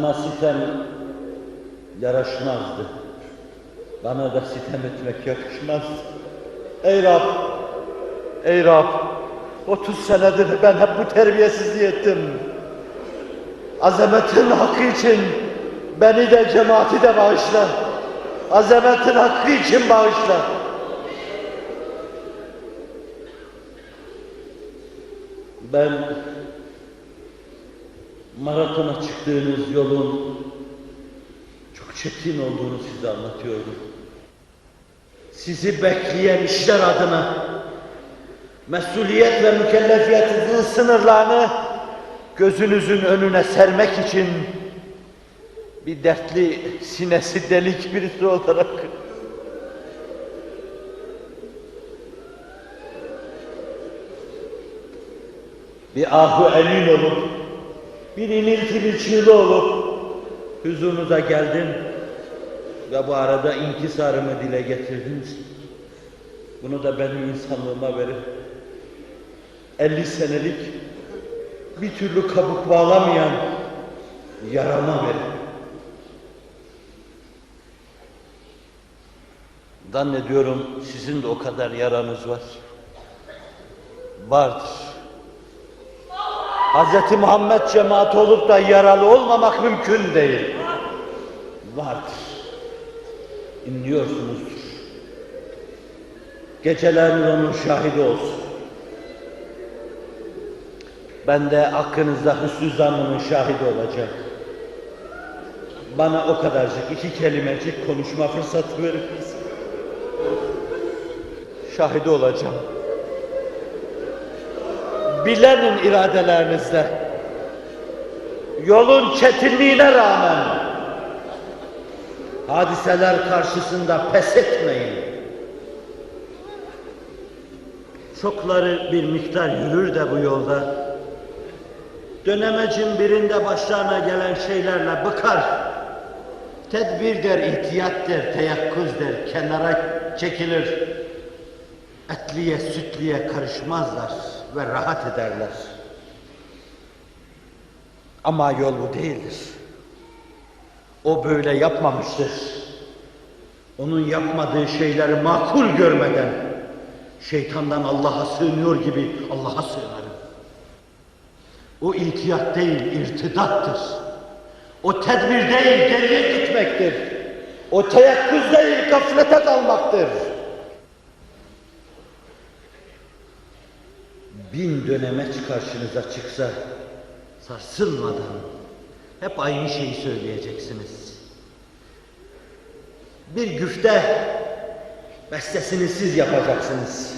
Sana sitem yaraşmazdı. Bana da sitem etmek yakışmaz. Ey Rab! Ey Rab! 30 senedir ben hep bu terbiyesizliği ettim. Azametin hakkı için beni de cemaati de bağışla. Azametin hakkı için bağışla. Ben maratona çıktığınız yolun çok çetin olduğunu size anlatıyorum. Sizi bekleyen işler adına mesuliyet ve mükellefiyetinizin sınırlarını gözünüzün önüne sermek için bir dertli sinesi delik birisi olarak bir ahu emin olup bir iniltili çığlı olup huzurunuza geldim ve bu arada inkisarımı dile getirdiniz. Bunu da benim insanlığıma verin. 50 senelik bir türlü kabuk bağlamayan yarama verin. Zannediyorum sizin de o kadar yaranız var. Vardır. Hz. Muhammed cemaati olup da yaralı olmamak mümkün değil. Vardır. İnliyorsunuzdur. Geceleriniz onun şahidi olsun. Ben de hakkınızda hüsnü zannımın şahidi olacağım. Bana o kadarcık iki kelimecik konuşma fırsatı verir misin? Şahidi olacağım. Bilenin iradelerinizle, yolun çetinliğine rağmen hadiseler karşısında pes etmeyin. Çokları bir miktar yürür de bu yolda, dönemecin birinde başlarına gelen şeylerle bıkar. Tedbir der, ihtiyat der, teyakkuz der, kenara çekilir. Etliye sütliye karışmazlar ve rahat ederler. Ama yol bu değildir. O böyle yapmamıştır. Onun yapmadığı şeyleri makul görmeden şeytandan Allah'a sığınıyor gibi Allah'a sığınırım. O ihtiyat değil, irtidattır. O tedbir değil, geriye gitmektir. O teyakkuz değil, gaflete kalmaktır. Bin dönemeç karşınıza çıksa, sarsılmadan hep aynı şeyi söyleyeceksiniz. Bir güfte bestesini siz yapacaksınız.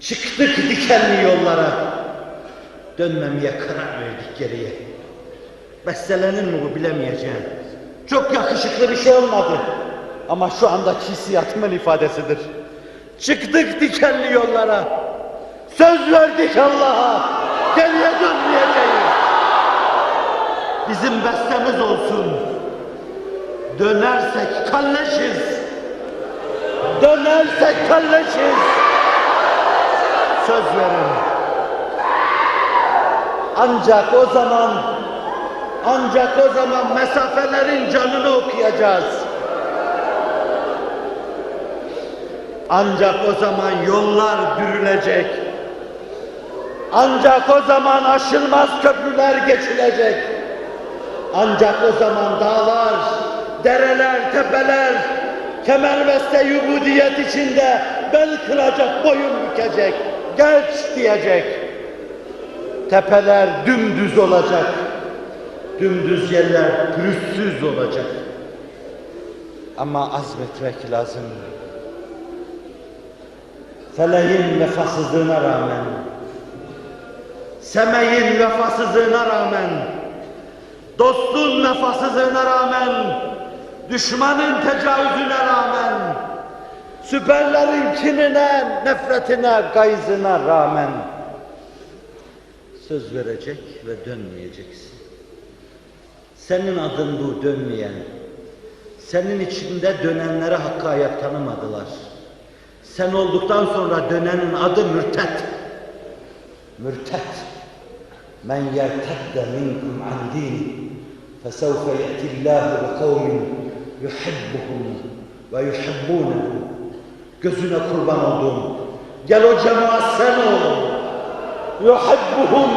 Çıktık dikenli yollara, dönmemeye karar verdik geriye. Bestelenir mi bu bilemeyeceğim. Çok yakışıklı bir şey olmadı. Ama şu andaki hissiyatımın ifadesidir. Çıktık dikenli yollara. Söz verdik Allah'a. Geriye dönmeyeceğiz. Bizim bestemiz olsun. Dönersek kalleşiz. Dönersek kalleşiz. Söz verin. Ancak o zaman ancak o zaman mesafelerin canını okuyacağız. Ancak o zaman yollar dürülecek. Ancak o zaman aşılmaz köprüler geçilecek. Ancak o zaman dağlar, dereler, tepeler kemerveste yubudiyet içinde bel kıracak, boyun bükecek, geç diyecek. Tepeler dümdüz olacak. Dümdüz yerler pürüzsüz olacak. Ama azmetmek lazım. Feleğin vefasızlığına rağmen, semeyin vefasızlığına rağmen, dostun vefasızlığına rağmen, düşmanın tecavüzüne rağmen, süperlerin kinine, nefretine, gayzına rağmen söz verecek ve dönmeyeceksin. Senin adın bu dönmeyen. Senin içinde dönenlere hakkı ayak tanımadılar. Sen olduktan sonra dönenin adı mürtet. Mürtet. Men yertedde minkum an dini. فسوف يأتي الله بقوم يحبهم ويحبونه Gözüne kurban oldum. Gel o cemaat sen ol. Yuhibbuhum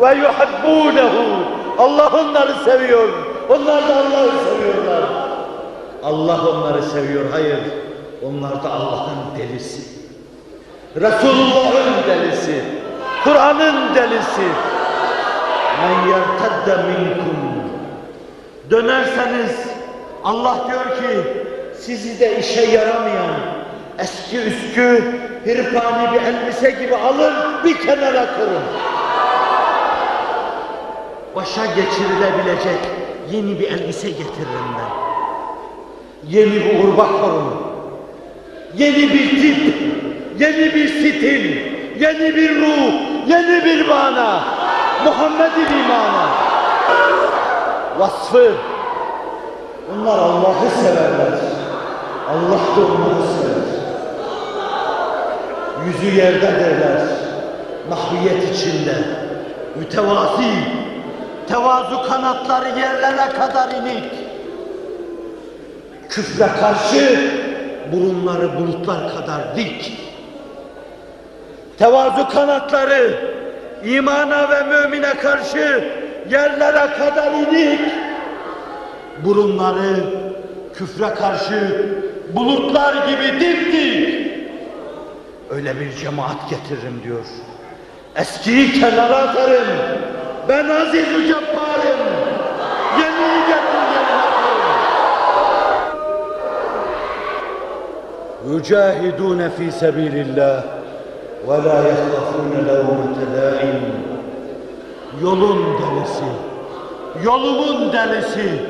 ve yuhibbunehu. Allah onları seviyor. Onlar da Allah'ı seviyorlar. Allah onları seviyor. Hayır. Onlar da Allah'ın delisi. Resulullah'ın delisi. Kur'an'ın delisi. Men yertedde minkum. Dönerseniz Allah diyor ki sizi de işe yaramayan eski üskü hirpani bir elbise gibi alın bir kenara kırın. Başa geçirilebilecek yeni bir elbise getiririm ben. Yeni bir urba korun. Yeni bir tip, yeni bir stil, yeni bir ruh, yeni bir mana. Muhammed'in imanı. Vasfı. Onlar Allah'ı severler. Allah da onları sever. Yüzü yerde derler. Mahviyet içinde. Mütevazi. Tevazu kanatları yerlere kadar inik. Küfre karşı burunları bulutlar kadar dik. Tevazu kanatları imana ve mümine karşı yerlere kadar idik. Burunları küfre karşı bulutlar gibi dimdik. Öyle bir cemaat getiririm diyor. Eskiyi kenara atarım. Ben aziz mücebbarım. Yeniyi getir yerine Yücahidûne fî. ولا يخافون لومة لائم Yolun delisi, yolumun delisi,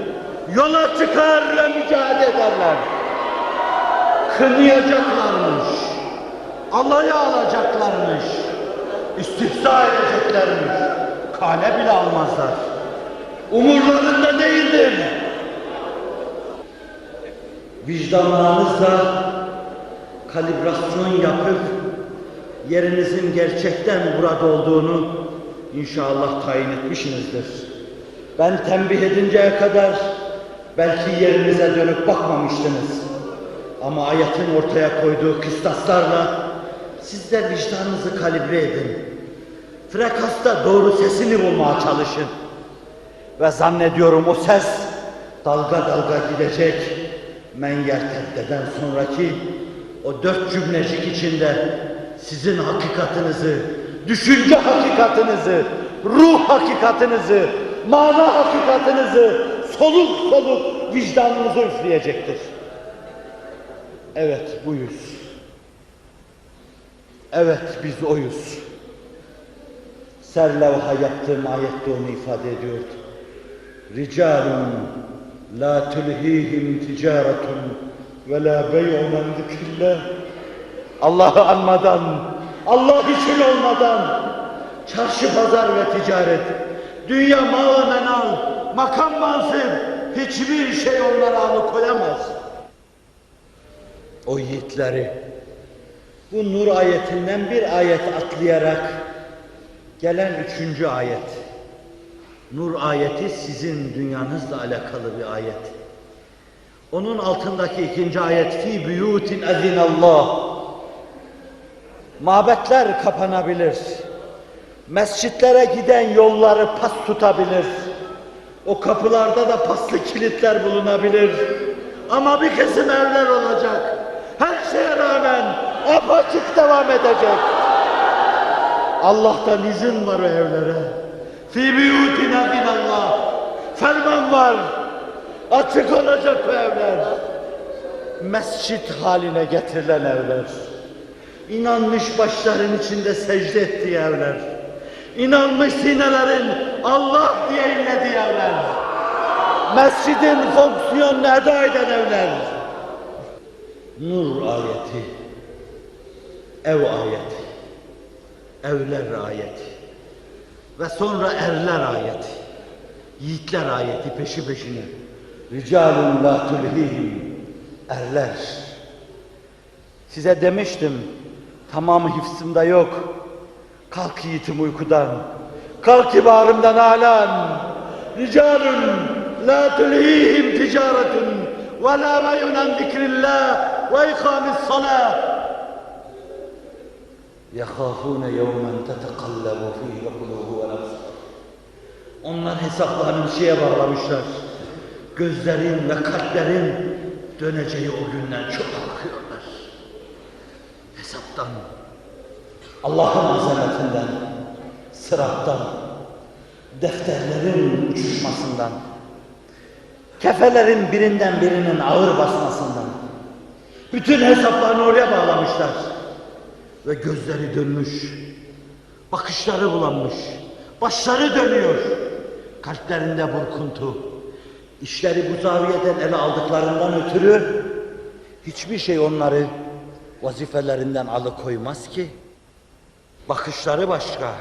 yola çıkar ve mücadele ederler. Kınayacaklarmış, alaya alacaklarmış, istihza edeceklermiş, kale bile almazlar. Umurlarında değildir. Vicdanlarınızla kalibrasyon yapıp yerinizin gerçekten burada olduğunu inşallah tayin etmişsinizdir. Ben tembih edinceye kadar belki yerinize dönüp bakmamıştınız. Ama ayetin ortaya koyduğu kıstaslarla siz de vicdanınızı kalibre edin. Frekansta doğru sesini bulmaya çalışın. Ve zannediyorum o ses dalga dalga gidecek. Men yerteddeden sonraki o dört cümlecik içinde sizin hakikatinizi, düşünce hakikatinizi, ruh hakikatinizi, mana hakikatinizi soluk soluk vicdanınızı üfleyecektir. Evet buyuz. Evet biz oyuz. Serlevha yaptığım ayette onu ifade ediyordu. Ricalun la tulhihim ticaretun ve la bey'un an zikrillah. Allah'ı anmadan, Allah için olmadan çarşı pazar ve ticaret, dünya mal menal, makam mansıp hiçbir şey onları alıkoyamaz. O yiğitleri bu nur ayetinden bir ayet atlayarak gelen üçüncü ayet. Nur ayeti sizin dünyanızla alakalı bir ayet. Onun altındaki ikinci ayet fi buyutin azinallah. Mabetler kapanabilir. Mescitlere giden yolları pas tutabilir. O kapılarda da paslı kilitler bulunabilir. Ama bir kesim evler olacak. Her şeye rağmen apaçık devam edecek. Allah'tan izin var o evlere. Fi buyutina minallah. Ferman var. Açık olacak o evler. Mescit haline getirilen evler. İnanmış başların içinde secde ettiği evler. İnanmış sinelerin Allah diye inlediği evler. Mescidin fonksiyonunu eda eden evler. Nur ayeti. Ev ayeti. Evler ayeti. Ve sonra erler ayeti. Yiğitler ayeti peşi peşine. Ricalun la tulhihim. Erler. Size demiştim. Tamamı hifzimde yok. Kalk yiğitim uykudan. Kalk kibarımdan alan. Ricalun لا تلهيهم تجارة ولا بيع عن ذكر الله وإقام الصلاة يخافون يوما تتقلب فيه القلوب والأبصار Onlar hesaplarını şeye bağlamışlar. Gözlerin ve kalplerin döneceği o günden çok korkuyorlar. Hesaptan, Allah'ın azametinden, sırattan, defterlerin uçuşmasından, kefelerin birinden birinin ağır basmasından, bütün hesaplarını oraya bağlamışlar. Ve gözleri dönmüş, bakışları bulanmış, başları dönüyor, kalplerinde burkuntu. İşleri bu zaviyeden ele aldıklarından ötürü hiçbir şey onları vazifelerinden alıkoymaz ki. Bakışları başka,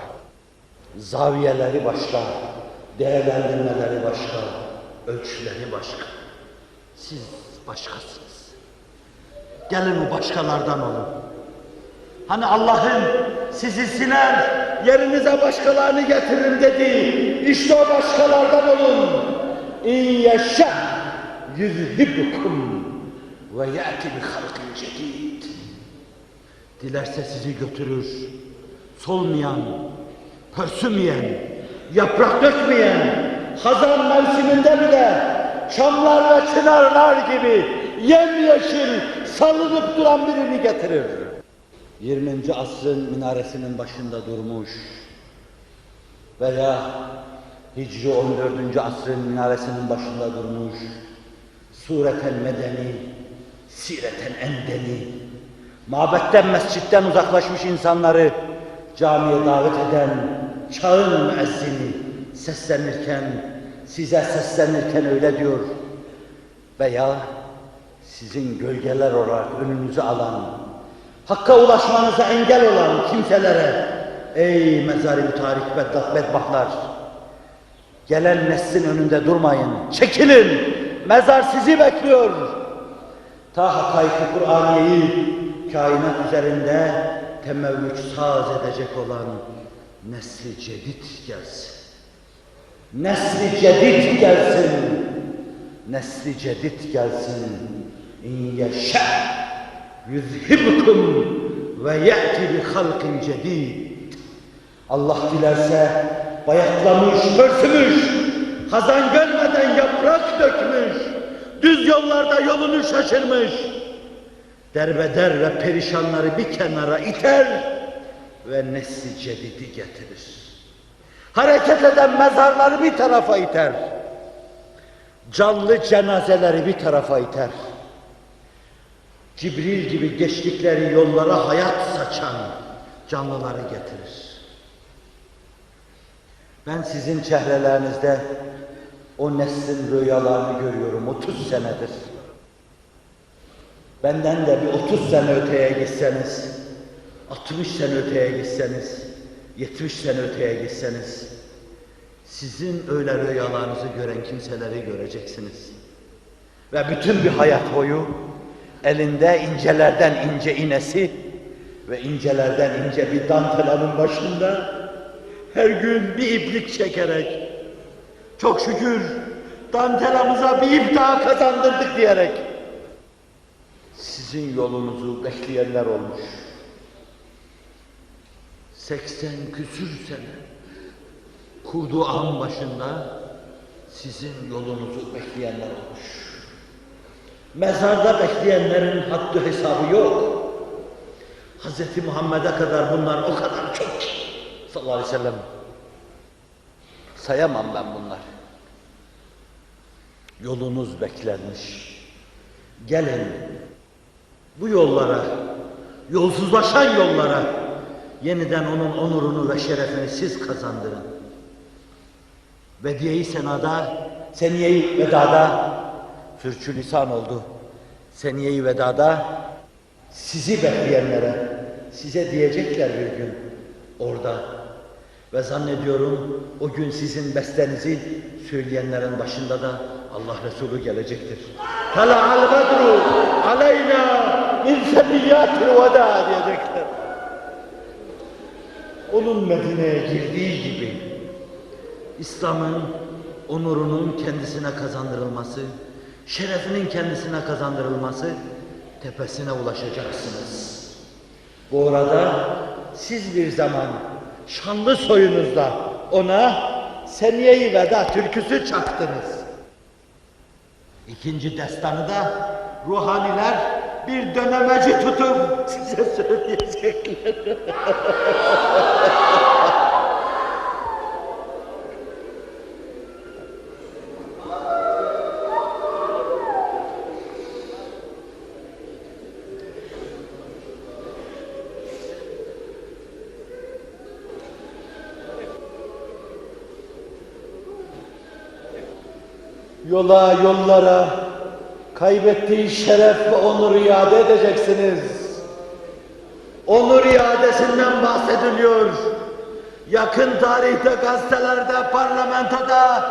zaviyeleri başka, değerlendirmeleri başka, ölçüleri başka. Siz başkasınız. Gelin o başkalardan olun. Hani Allah'ın sizi siler, yerinize başkalarını getirin dediği, işte o başkalardan olun. İn yeşâ yüzhibukum ve ya'ti bi halkin cedid. Dilerse sizi götürür, solmayan, pörsümeyen, yaprak dökmeyen, hazan mevsiminde bile çamlar ve çınarlar gibi yemyeşil salınıp duran birini getirir. 20. asrın minaresinin başında durmuş veya Hicri 14. asrın minaresinin başında durmuş, sureten medeni, sireten endeni, mabetten mescitten uzaklaşmış insanları camiye davet eden çağın müezzini seslenirken, size seslenirken öyle diyor veya sizin gölgeler olarak önünüzü alan, Hakka ulaşmanıza engel olan kimselere, ey mezari tarih bedbaht bedbahtlar, gelen neslin önünde durmayın, çekilin, mezar sizi bekliyor. Ta hakaiki Kur'aniyeyi kainat üzerinde temevvüç saz edecek olan nesli cedid gelsin. Nesli cedid gelsin. Nesli cedid gelsin. İn yeşâ yüzhibkum ve ye'ti bi halkin cedid. Allah dilerse bayatlamış, pörsümüş, hazan görmeden yaprak dökmüş, düz yollarda yolunu şaşırmış, derbeder ve perişanları bir kenara iter ve nesli cedidi getirir. Hareket eden mezarları bir tarafa iter. Canlı cenazeleri bir tarafa iter. Cibril gibi geçtikleri yollara hayat saçan canlıları getirir. Ben sizin çehrelerinizde o neslin rüyalarını görüyorum 30 senedir. Benden de bir 30 sene öteye gitseniz, 60 sene öteye gitseniz, 70 sene öteye gitseniz, sizin öyle rüyalarınızı gören kimseleri göreceksiniz. Ve bütün bir hayat boyu elinde incelerden ince inesi ve incelerden ince bir dantelanın başında her gün bir iplik çekerek çok şükür dantelamıza bir ip daha kazandırdık diyerek sizin yolunuzu bekleyenler olmuş. 80 küsür sene kurduğu ağın başında sizin yolunuzu bekleyenler olmuş. Mezarda bekleyenlerin haddi hesabı yok. Hz. Muhammed'e kadar bunlar o kadar çok ki. Sallallahu aleyhi ve sellem. Sayamam ben bunlar. Yolunuz beklenmiş. Gelin bu yollara, yolsuzlaşan yollara yeniden onun onurunu ve şerefini siz kazandırın. Vediye-i senada, seniye-i vedada sürçülisan oldu. Seniye-i vedada sizi bekleyenlere, size diyecekler bir gün orada. Ve zannediyorum o gün sizin bestenizi söyleyenlerin başında da Allah Resulü gelecektir. Tala'al bedru aleyna min seniyyatil veda diyecekler. Onun Medine'ye girdiği gibi İslam'ın onurunun kendisine kazandırılması, şerefinin kendisine kazandırılması tepesine ulaşacaksınız. Bu arada siz bir zaman şanlı soyunuzda ona Seniye-i Veda türküsü çaktınız. İkinci destanı da ruhaniler bir dönemeci tutup size söyleyecekler. Yola yollara kaybettiği şeref ve onuru iade edeceksiniz. Onur iadesinden bahsediliyor. Yakın tarihte gazetelerde, parlamentoda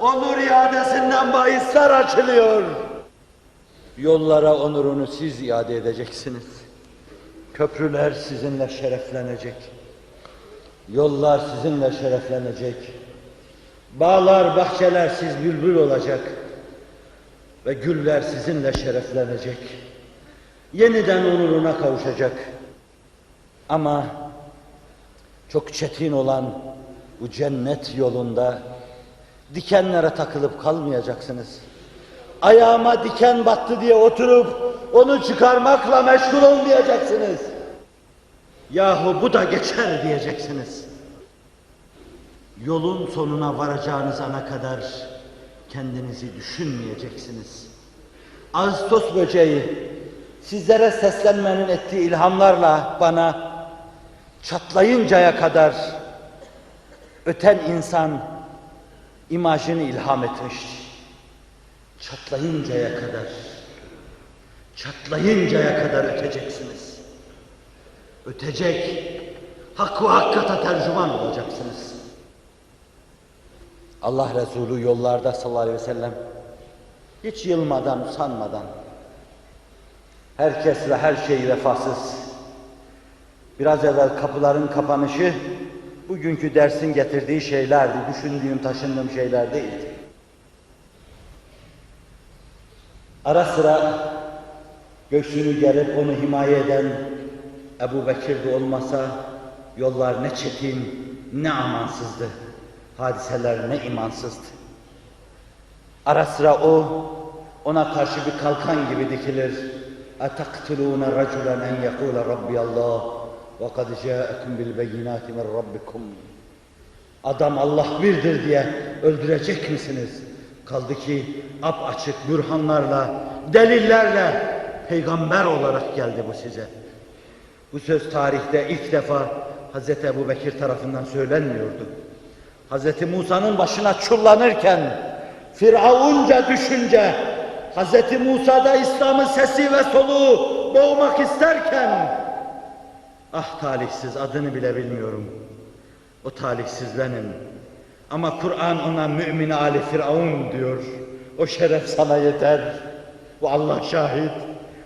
onur iadesinden bahisler açılıyor. Yollara onurunu siz iade edeceksiniz. Köprüler sizinle şereflenecek. Yollar sizinle şereflenecek. Bağlar, bahçeler siz bülbül olacak ve güller sizinle şereflenecek. Yeniden onuruna kavuşacak. Ama çok çetin olan bu cennet yolunda dikenlere takılıp kalmayacaksınız. Ayağıma diken battı diye oturup onu çıkarmakla meşgul olmayacaksınız. Yahu bu da geçer diyeceksiniz. Yolun sonuna varacağınız ana kadar kendinizi düşünmeyeceksiniz. Ağustos böceği sizlere seslenmenin ettiği ilhamlarla bana çatlayıncaya kadar öten insan imajını ilham etmiş. Çatlayıncaya kadar, çatlayıncaya kadar öteceksiniz. Ötecek, hakkı hakikata tercüman olacaksınız. Allah Resulü yollarda sallallahu aleyhi ve sellem hiç yılmadan, usanmadan herkes ve her şey vefasız. Biraz evvel kapıların kapanışı bugünkü dersin getirdiği şeylerdi. Düşündüğüm, taşındığım şeyler değildi. Ara sıra göğsünü gerip onu himaye eden Ebu Bekir olmasa yollar ne çetin, ne amansızdı Hadiseler ne imansızdı. Ara sıra o, ona karşı bir kalkan gibi dikilir. اَتَقْتُلُونَ رَجُلًا اَنْ يَقُولَ رَبِّيَ اللّٰهِ وَقَدْ جَاءَكُمْ بِالْبَيِّنَاتِ مِنْ رَبِّكُمْ Adam Allah birdir diye öldürecek misiniz? Kaldı ki ap açık bürhanlarla, delillerle peygamber olarak geldi bu size. Bu söz tarihte ilk defa Hz. Ebu Bekir tarafından söylenmiyordu. Hz. Musa'nın başına çullanırken, Firavunca düşünce, Hz. Musa'da İslam'ın sesi ve soluğu boğmak isterken, ah talihsiz adını bile bilmiyorum. O talihsiz. Ama Kur'an ona mümin Ali Firavun diyor. O şeref sana yeter. Bu Allah şahit.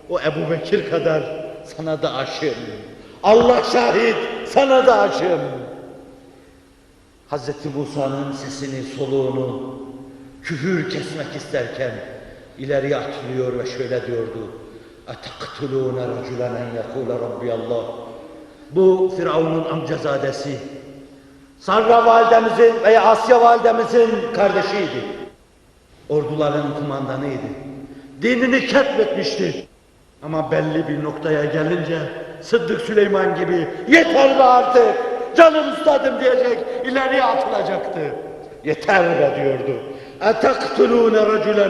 O Ebu Bekir kadar sana da aşığım. Allah şahit sana da aşığım. Hazreti Musa'nın sesini, soluğunu küfür kesmek isterken ileriye atılıyor ve şöyle diyordu. اَتَقْتُلُونَ رَجُلًا اَنْ يَقُولَ رَبِّيَ اللّٰهِ Bu Firavun'un amcazadesi. Sarra validemizin veya Asya validemizin kardeşiydi. Orduların kumandanıydı. Dinini ketmetmişti. Ama belli bir noktaya gelince Sıddık Süleyman gibi yeter be artık canım üstadım diyecek ileriye atılacaktı. Yeter be diyordu. اَتَقْتُلُونَ رَجُلًا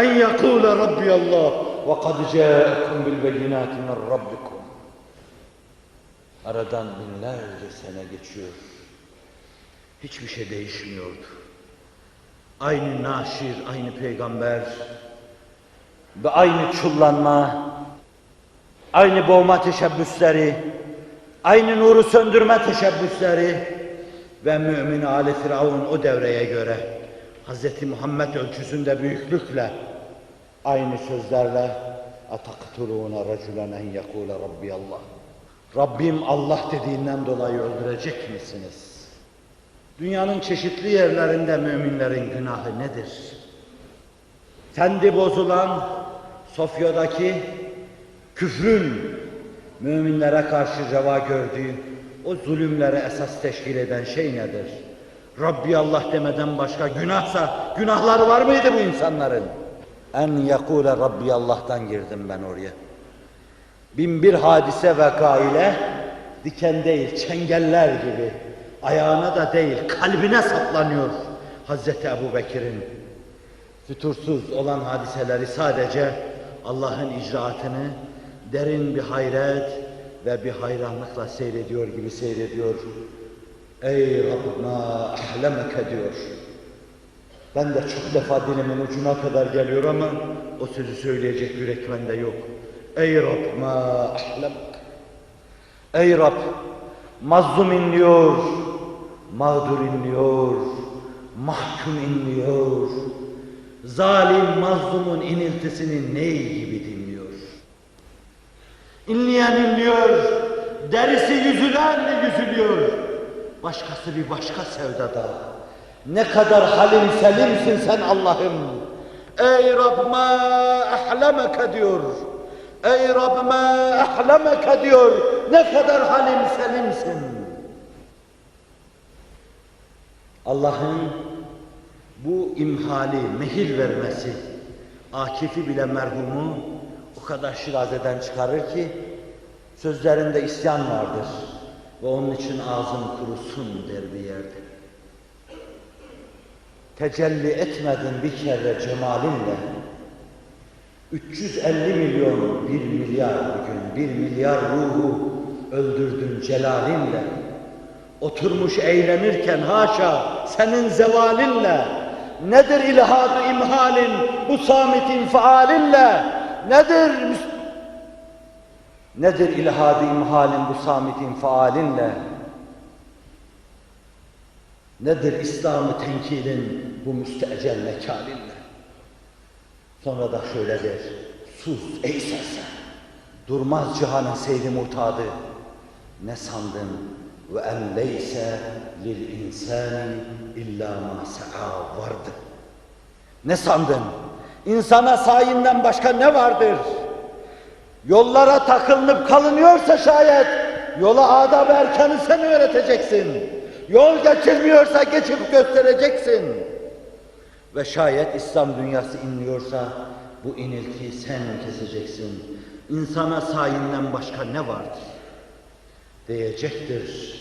اَنْ يَقُولَ رَبِّيَ اللّٰهِ وَقَدْ جَاءَكُمْ بِالْبَيِّنَاتِ مِنْ رَبِّكُمْ Aradan binlerce sene geçiyor. Hiçbir şey değişmiyordu. Aynı naşir, aynı peygamber ve aynı çullanma, aynı boğma teşebbüsleri, aynı nuru söndürme teşebbüsleri ve mümin Ali Firavun o devreye göre Hz. Muhammed ölçüsünde büyüklükle aynı sözlerle ataktuluna raculen en yekule Rabbi Allah. Rabbim Allah dediğinden dolayı öldürecek misiniz? Dünyanın çeşitli yerlerinde müminlerin günahı nedir? Kendi bozulan Sofya'daki küfrün müminlere karşı reva gördüğü o zulümlere esas teşkil eden şey nedir? Rabbi Allah demeden başka günahsa günahları var mıydı bu insanların? En yakule Rabbi Allah'tan girdim ben oraya. Bin bir hadise veka ile diken değil çengeller gibi ayağına da değil kalbine saplanıyor Hazreti Ebu Bekir'in fütursuz olan hadiseleri sadece Allah'ın icraatını derin bir hayret ve bir hayranlıkla seyrediyor gibi seyrediyor. Ey Rabbime ahlemeke diyor. Ben de çok defa dilimin ucuna kadar geliyor ama o sözü söyleyecek yürek bende yok. Ey Rabbime ahlemek. Ey Rab, mazlum inliyor, mağdur inliyor, mahkum inliyor. Zalim mazlumun iniltisini ney gibi dinliyor. İnleyen inliyor, derisi yüzülen de yüzülüyor. Başkası bir başka sevdada. Ne kadar halim selimsin sen Allah'ım. Ey Rabbime ahlemeke diyor. Ey Rabbime ahlemeke diyor. Ne kadar halim selimsin. Allah'ın bu imhali, mehil vermesi, Akif'i bile merhumu kadar şirazeden çıkarır ki sözlerinde isyan vardır. Ve onun için ağzım kurusun der bir yerde. Tecelli etmedin bir kere cemalinle. 350 milyon, bir milyar bugün, bir milyar ruhu öldürdün celalinle. Oturmuş eğlenirken haşa senin zevalinle. Nedir ilhadu imhalin bu samit infialinle? Nedir Nedir ilhadi imhalin bu samit infialinle? Nedir İslam'ı tenkilin bu müstecel mekalinle? Sonra da şöyle der, sus ey sersem, durmaz cihanın seyri murtadı. Ne sandın ve en leyse lil insani illa ma sa'a vardı. Ne sandın? İnsana sayinden başka ne vardır? Yollara takılınıp kalınıyorsa şayet yola adab erkanı sen öğreteceksin. Yol geçilmiyorsa geçip göstereceksin. Ve şayet İslam dünyası inliyorsa bu iniltiyi sen keseceksin. İnsana sayinden başka ne vardır? Diyecektir.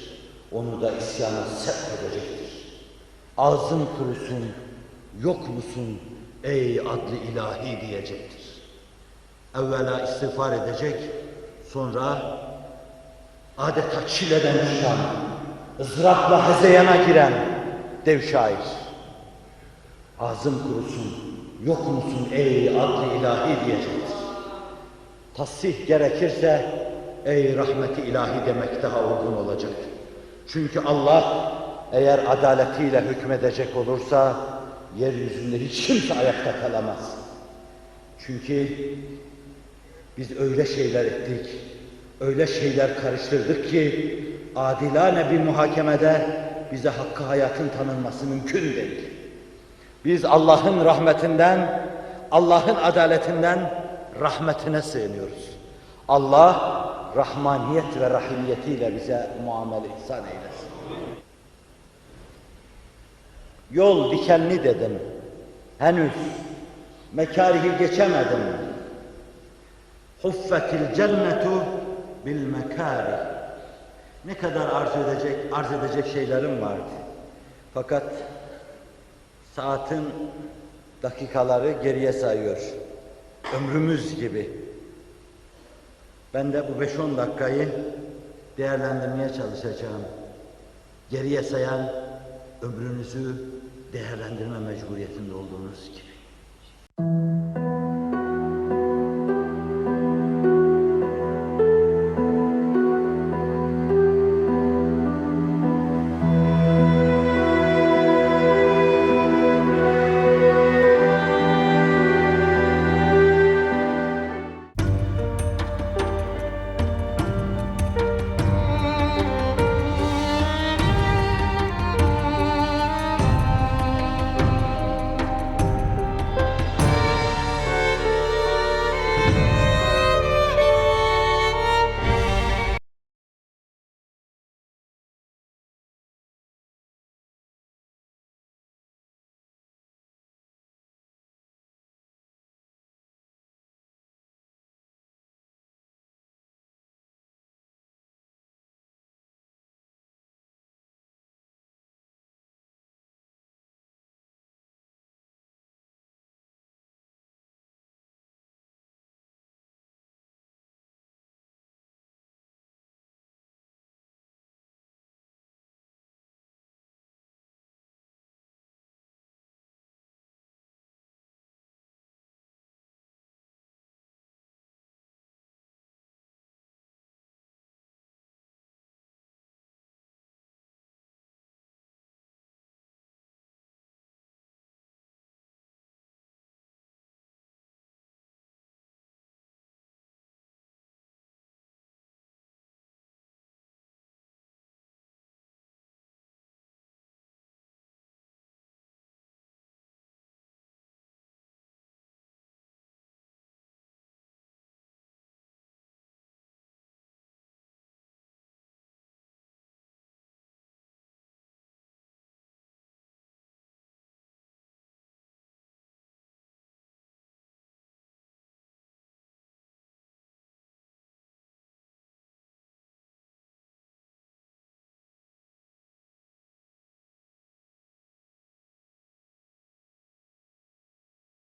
Onu da isyana sevk edecektir. Ağzın kurusun, yok musun ey adlı ilahi diyecektir. Evvela istiğfar edecek, sonra adeta çileden çıkan, ızdırapla hezeyana giren dev şair. Ağzım kurusun, yok musun ey adlı ilahi diyecektir. Tasih gerekirse ey rahmeti ilahi demek daha uygun olacaktır. Çünkü Allah eğer adaletiyle hükmedecek olursa yeryüzünde hiç kimse ayakta kalamaz. Çünkü biz öyle şeyler ettik, öyle şeyler karıştırdık ki adilane bir muhakemede bize hakkı hayatın tanınması mümkün değil. Biz Allah'ın rahmetinden, Allah'ın adaletinden rahmetine sığınıyoruz. Allah rahmaniyet ve rahimiyetiyle bize muamele ihsan eylesin. Yol dikenli dedim. Henüz mekarihi geçemedim. Huffetil cennetu bil mekari. Ne kadar arzu edecek, arz edecek şeylerim vardı. Fakat saatin dakikaları geriye sayıyor. Ömrümüz gibi. Ben de bu 5-10 dakikayı değerlendirmeye çalışacağım. Geriye sayan ömrünüzü değerlendirme mecburiyetinde olduğunuz gibi.